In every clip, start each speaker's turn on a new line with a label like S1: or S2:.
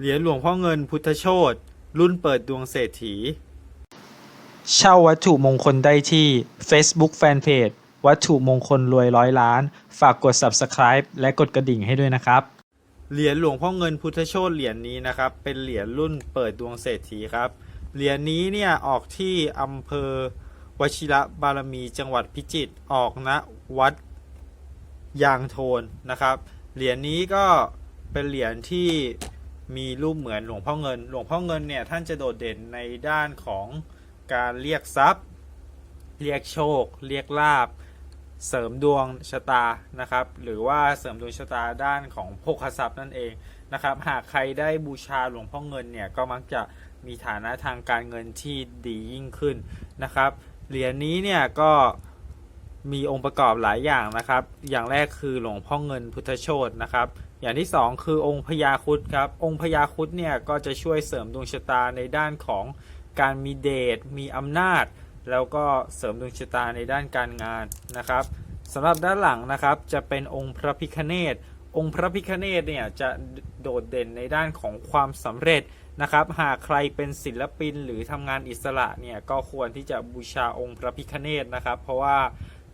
S1: เหรียญหลวงพ่อเงินพุทธโชตรุ่นเปิดดวงเศรษฐี เช่าวัตถุมงคลได้ที่ Facebook Fanpage วัตถุมงคลรวยร้อยล้าน ฝากกด Subscribe และกดกระดิ่งให้ด้วยนะครับ เหรียญหลวงพ่อเงินพุทธโชตเหรียญนี้นะครับ เป็นเหรียญรุ่นเปิดดวงเศรษฐีครับ เหรียญนี้เนี่ยออกที่อำเภอวชิระบารมีจังหวัดพิจิตร ออกณวัดยางโทนนะครับ เหรียญนี้ก็เป็นเหรียญที่ มีรูปเหมือนหลวงพ่อเงิน หลวงพ่อเงินเนี่ยท่านจะโดดเด่นในด้านของการเรียกทรัพย์ เรียกโชค เรียกลาบ เสริมดวงชะตานะครับ หรือว่าเสริมดวงชะตาด้านของโภคทรัพย์นั่นเองนะครับ หากใครได้บูชาหลวงพ่อเงินเนี่ยก็มักจะมีฐานะทางการเงินที่ดียิ่งขึ้นนะครับ เหรียญนี้เนี่ยก็มีองค์ประกอบหลายอย่างนะครับ อย่างแรกคือหลวงพ่อเงินพุทธโชตนะครับ อย่างที่สองคือองค์พญาคุดครับ องค์พญาคุดเนี่ยก็จะช่วยเสริมดวงชะตาในด้านของการมีเดชมีอำนาจ แล้วก็เสริมดวงชะตาในด้านการงานนะครับสำหรับด้านหลังนะครับจะเป็นองค์พระพิคเนตองค์พระพิคเนตเนี่ยจะโดดเด่นในด้านของความสำเร็จนะครับ หากใครเป็นศิลปินหรือทำงานอิสระเนี่ยก็ควรที่จะบูชาองค์พระพิคเนตนะครับ เพราะว่า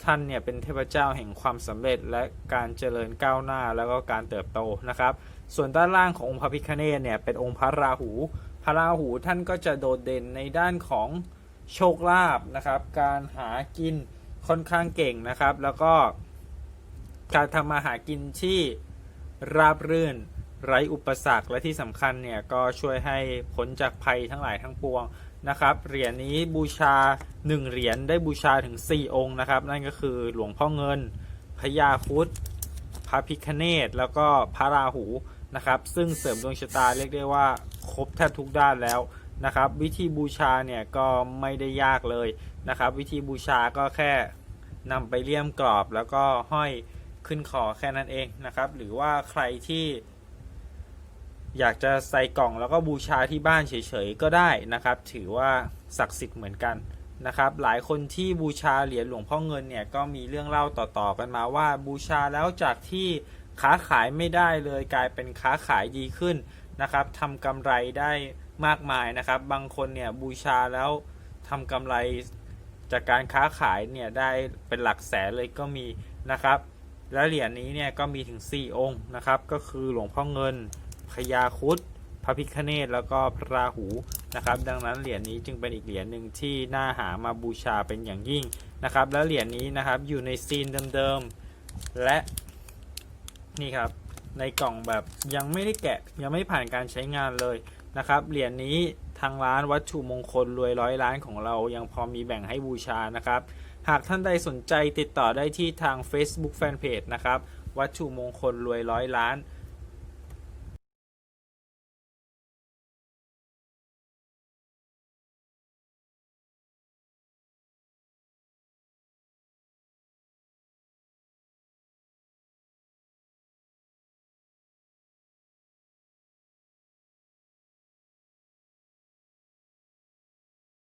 S1: ท่านเนี่ยเป็นเทพเจ้าแห่งความสำเร็จและการเจริญก้าวหน้าแล้วก็การเติบโตนะครับ ส่วนด้านล่างขององค์พระพิฆเนศเนี่ยเป็นองค์พระราหู พระราหูท่านก็จะโดดเด่นในด้านของโชคลาภนะครับ การหากินค่อนข้างเก่งนะครับ แล้วก็การทำมาหากินที่ราบรื่น ไร้อุปสรรคและที่สำคัญเนี่ยก็ช่วยให้พ้นจากภัยทั้งหลายทั้งปวงนะครับเหรียญนี้บูชา 1 เหรียญได้บูชาถึง 4 องค์นะครับ นั่นก็คือหลวงพ่อเงินพญาคุดพระพิคเนตแล้วก็พระราหูนะครับ ซึ่งเสริมดวงชะตาเรียกได้ว่าครบแทบทุกด้านแล้วนะครับ วิธีบูชาเนี่ยก็ไม่ได้ยากเลยนะครับ วิธีบูชาก็แค่นำไปเลี่ยมกรอบแล้วก็ห้อยขึ้นคอแค่นั้นเองนะครับ หรือว่าใครที่ อยากจะใส่กล่องแล้วก็บูชาที่บ้านเฉยๆก็ได้นะครับ ถือว่าศักดิ์สิทธิ์เหมือนกันนะครับ หลายคนที่บูชาเหรียญหลวงพ่อเงินเนี่ยก็มีเรื่องเล่าต่อๆกันมาว่าบูชาแล้วจากที่ค้าขายไม่ได้เลยกลายเป็นค้าขายดีขึ้นนะครับทำกำไรได้มากมายนะครับ บางคนเนี่ยบูชาแล้วทำกำไรจากการค้าขายเนี่ยได้เป็นหลักแสนเลยก็มีนะครับ และเหรียญนี้เนี่ยก็มีถึง 4 องค์นะครับ ก็คือหลวงพ่อเงิน พญาคุดพระพิคเนตแล้วก็พระราหูนะครับ ดังนั้นเหรียญนี้จึงเป็นอีกเหรียญหนึ่งที่น่าหามาบูชาเป็นอย่างยิ่งนะครับ และเหรียญนี้นะครับอยู่ในซีนเดิมๆและนี่ครับในกล่องแบบยังไม่ได้แกะยังไม่ผ่านการใช้งานเลยนะครับเหรียญนี้ทางร้านวัตถุมงคลรวยร้อยล้านของเรายังพอมีแบ่งให้บูชานะครับ หากท่านใดสนใจติดต่อได้ที่ทาง Facebook Fanpage นะครับ วัตถุมงคลรวยร้อยล้าน